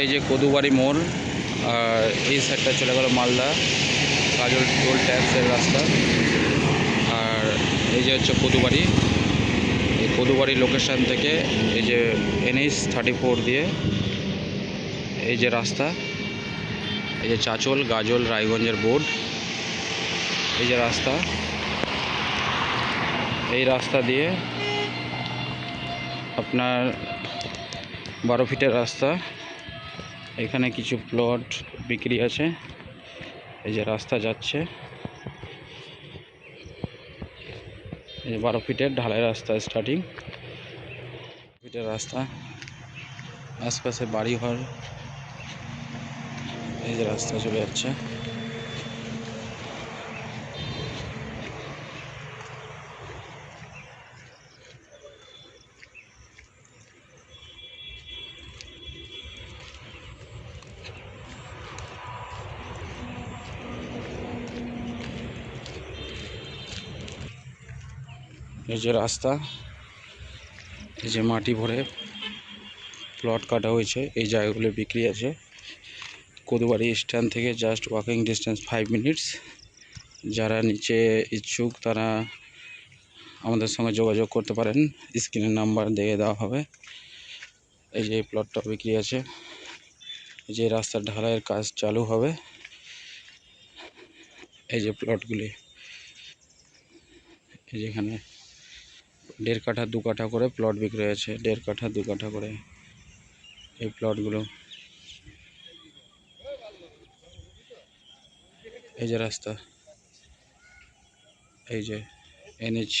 এই যে কদুবাড়ি মোড়, আর এই সাইডটা চলে গেল মালদা গাজল টোল ট্যাক্সের রাস্তা, আর এই যে হচ্ছে কদুবাড়ি, এই কদুবাড়ি লোকেশন থেকে এই যে এনএইচ থার্টি ফোর দিয়ে এই যে রাস্তা, এই যে চাচল, গাজল, রায়গঞ্জের বোর্ড, এই যে রাস্তা, এই রাস্তা দিয়ে আপনার বারো ফিটের রাস্তা এখানে কিছু প্লট বিক্রি আছে এই যে রাস্তা যাচ্ছে। এই যে বারো ফিটের ঢালাই রাস্তা স্টার্টিং ফিটের রাস্তা। আশপাশে বাড়ি ঘর এই যে রাস্তা চলে যাচ্ছে। এই যে রাস্তা, এই যে মাটি ভরে প্লট কাটা হয়েছে, এই জায়গাগুলো বিক্রি আছে। কদুবাড়ি স্ট্যান্ড থেকে just walking distance five minutes যারা নিচে ইচ্ছুক তারা আমাদের সঙ্গে যোগাযোগ করতে পারেন। স্ক্রিনের নাম্বার দিয়ে দেওয়া হবে। এই যে প্লটটা বিক্রি আছে। এই যে রাস্তার ঢালাইয়ের কাজ চালু হবে। এই যে প্লটগুলি এই যেখানে দেড় কাঠা, দু কাঠা করে প্লট বিক্রি হয়েছে। দেড় কাঠা, দু কাঠা করে এই প্লটগুলো এই যে রাস্তা। এই যে এনএইচ